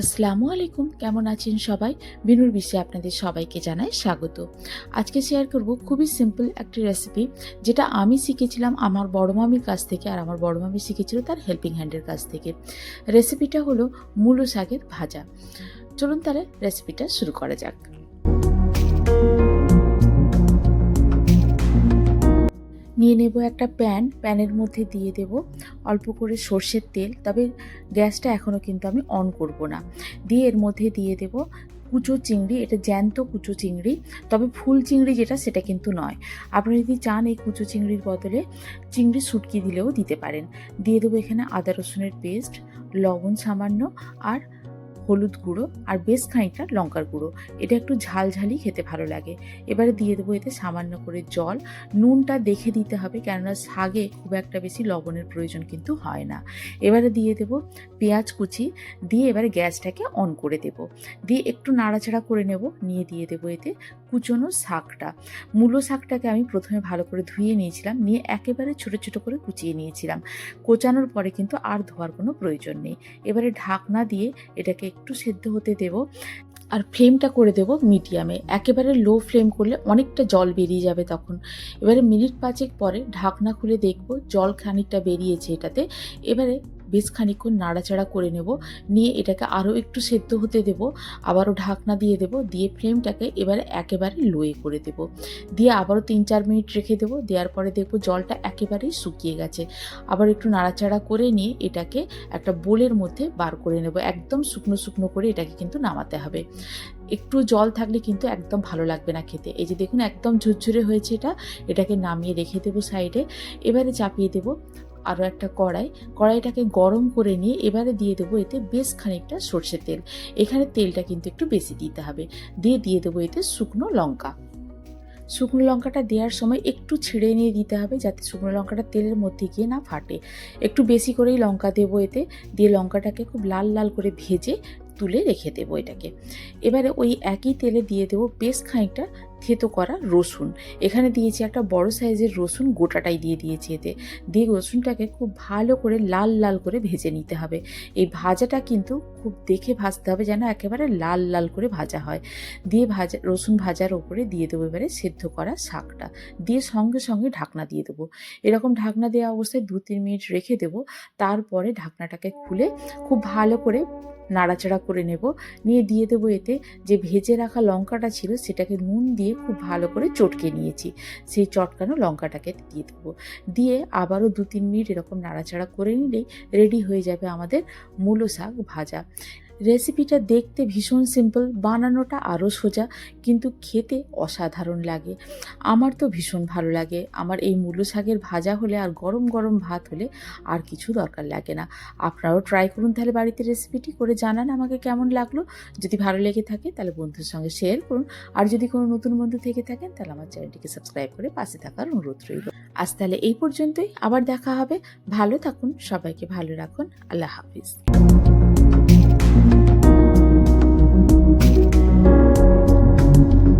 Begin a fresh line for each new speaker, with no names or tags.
আসসালামু আলাইকুম, কেমন আছেন সবাই? বিনুর বিষয়ে আপনাদের সবাইকে জানাই স্বাগত। আজকে শেয়ার করব খুবই সিম্পল একটি রেসিপি যেটা আমি শিখেছিলাম আমার বড় মামির কাছ থেকে আর আমার বড় মামি শিখেছিল তার হেল্পিং হ্যান্ডের কাছ থেকে। রেসিপিটা হলো মূলো শাকের ভাজা। চলুন তাহলে রেসিপিটা শুরু করা যাক। নিয়ে নেব একটা প্যান, প্যানের মধ্যে দিয়ে দেব অল্প করে সর্ষের তেল, তবে গ্যাসটা এখনও কিন্তু আমি অন করব না। দিয়ে এর মধ্যে দিয়ে দেব কুচো চিংড়ি, এটা জ্যান্ত কুচো চিংড়ি, তবে ফুল চিংড়ি যেটা সেটা কিন্তু নয়। আপনারা যদি চান এই কুচো চিংড়ির বদলে চিংড়ি শুটকি দিলেও দিতে পারেন। দিয়ে দেবো এখানে আদা রসুনের পেস্ট লবণ সামান্য আর হলুদ গুঁড়ো আর বেশ খানিকটা লঙ্কার গুঁড়ো। এটা একটু ঝালঝালি খেতে ভালো লাগে। এবারে দিয়ে দেবো এতে সামান্য করে জল। নুনটা দেখে দিতে হবে, কেননা শাগে খুব একটা বেশি লবণের প্রয়োজন কিন্তু হয় না। এবারে দিয়ে দেব পেঁয়াজ কুচি। দিয়ে এবারে গ্যাসটাকে অন করে দেব। দিয়ে একটু নাড়াচাড়া করে নেব। নিয়ে দিয়ে দেবো এতে কুচনো শাকটা। মূলো শাকটাকে আমি প্রথমে ভালো করে ধুয়ে নিয়েছিলাম। নিয়ে একেবারে ছোট ছোট করে কুচিয়ে নিয়েছিলাম। কোচানোর পরে কিন্তু আর ধোয়ার কোনো প্রয়োজন নেই। এবারে ঢাকনা দিয়ে এটাকে একটু সেদ্ধ হতে দেব আর ফ্লেমটা করে দেব মিডিয়ামে। একেবারে লো ফ্লেম করলে অনেকটা জল বেরিয়ে যাবে তখন। এবারে মিনিট পাঁচেক পরে ঢাকনা খুলে দেখব জল খানিকটা বেরিয়েছে এটাতে। এবারে বেশ খানিক্ষণ নাড়াচাড়া করে নেব। নিয়ে এটাকে আরও একটু সেদ্ধ হতে দেব। আবারও ঢাকনা দিয়ে দেব। দিয়ে ফ্লেমটাকে এবারে একেবারে লোয়ে করে দেব। দিয়ে আবারও তিন চার মিনিট রেখে দেবো। দেওয়ার পরে দেখব জলটা একেবারেই শুকিয়ে গেছে। আবার একটু নাড়াচাড়া করে নিয়ে এটাকে একটা বোলের মধ্যে বার করে নেব। একদম শুকনো শুকনো করে এটাকে কিন্তু নামাতে হবে। একটু জল থাকলে কিন্তু একদম ভালো লাগবে না খেতে। এই যে দেখুন, একদম ঝুরঝুরে হয়েছে এটা। এটাকে নামিয়ে রেখে দেবো সাইডে। এবারে চাপিয়ে দেবো। আরও একটা কড়াই। কড়াইটাকে গরম করে নিয়ে এবারে দিয়ে দেবো এতে বেশ খানিকটা সর্ষের তেল। এখানে তেলটা কিন্তু একটু বেশি দিতে হবে। দিয়ে দিয়ে দেবো এতে শুকনো লঙ্কা। শুকনো লঙ্কাটা দেওয়ার সময় একটু ছিঁড়ে নিয়ে দিতে হবে যাতে শুকনো লঙ্কাটা তেলের মধ্যে গিয়ে না ফাটে। একটু বেশি করেই লঙ্কা দেবো এতে। দিয়ে লঙ্কাটাকে খুব লাল লাল করে ভেজে তুলে রেখে দেবো এটাকে। এবারে ওই একই তেলে দিয়ে দেবো বেশ খানিকটা থেতো করা রসুন। এখানে দিয়েছি একটা বড় সাইজের রসুন, গোটাটাই দিয়ে দিয়েছি এতে। দিয়ে রসুনটাকে খুব ভালো করে লাল লাল করে ভেজে নিতে হবে। এই ভাজাটা কিন্তু খুব দেখে ভাজতে হবে যেন একেবারে লাল লাল করে ভাজা হয়। দিয়ে ভাজা, রসুন ভাজার ওপরে দিয়ে দেবো এবারে সেদ্ধ করা শাকটা। দিয়ে সঙ্গে সঙ্গে ঢাকনা দিয়ে দেবো। এরকম ঢাকনা দেওয়া অবস্থায় দু তিন মিনিট রেখে দেবো। তারপরে ঢাকনাটাকে খুলে খুব ভালো করে নাড়াচাড়া করে নেব। নিয়ে দিয়ে দেবো এতে যে ভেজে রাখা লঙ্কাটা ছিল সেটাকে নুন দিয়ে খুব ভালো করে চটকে নিয়েছি। সেই চটকানো লঙ্কাটাকে দিয়ে দেবো। দিয়ে আবারও দু তিন মিনিট এরকম নাড়াচাড়া করে নিলেই রেডি হয়ে যাবে আমাদের মূলো শাক ভাজা। রেসিপিটা দেখতে ভীষণ সিম্পল বানানোটা আরও সোজা, কিন্তু খেতে অসাধারণ লাগে। আমার তো ভীষণ ভালো লাগে। আমার এই মূলো শাকের ভাজা হলে আর গরম গরম ভাত হলে আর কিছু দরকার লাগে না। আপনারাও ট্রাই করুন তাহলে বাড়িতে রেসিপিটি করে জানান আমাকে কেমন লাগল। যদি ভালো লেগে থাকে তাহলে বন্ধুর সঙ্গে শেয়ার করুন। আর যদি কোনো নতুন বন্ধু থেকে থাকেন তাহলে আমার চ্যানেলটিকে সাবস্ক্রাইব করে পাশে থাকার অনুরোধ রইল। আজ তাহলে এই পর্যন্তই। আবার দেখা হবে। ভালো থাকুন। সবাইকে ভালো রাখুন। আল্লাহ হাফিজ। Thank you.